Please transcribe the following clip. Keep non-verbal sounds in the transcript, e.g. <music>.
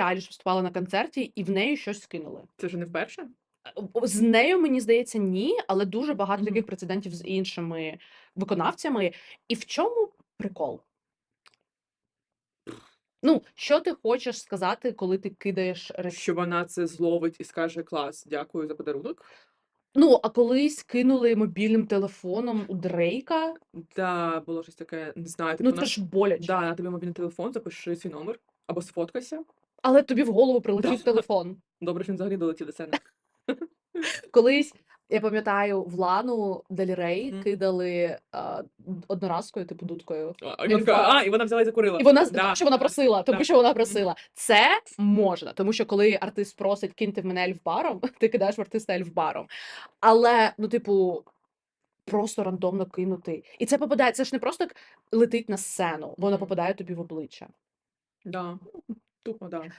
Айліш виступала на концерті, і в неї щось скинули. Це вже не вперше? Е, З нею, мені здається, ні, але дуже багато Мгм. таких прецедентів з іншими виконавцями. І в чому прикол? Ну, що ти хочеш сказати, коли ти кидаєш речі? Що вона це зловить і скаже: "Клас, дякую за подарунок"? Ну, а колись кинули мобільним телефоном у Дрейка. Да, було щось таке, не знаю, типу Ну, на це ж боляче. да, на тобі мобільний телефон, запиши свій номер або сфоткайся. Але тобі в голову прилетів Да. телефон. Добре, що він взагалі долетів до сцени. <laughs> Колись, я пам'ятаю, в Лану Дель Рей Мгм. кидали, а, одноразкою, типу, дудкою. А, і вона а, і вона взяла і закурила. І вона Да, тому що вона просила, тому да. що вона просила. Це можна, тому що коли артист просить киньте в мене ельфбаром, <laughs> ти кидаєш в артиста ельфбаром. Але, ну, типу, просто рандомно кинути. І це попадає, це ж не просто летить на сцену, воно попадає тобі в обличчя. Да. Тупо, да.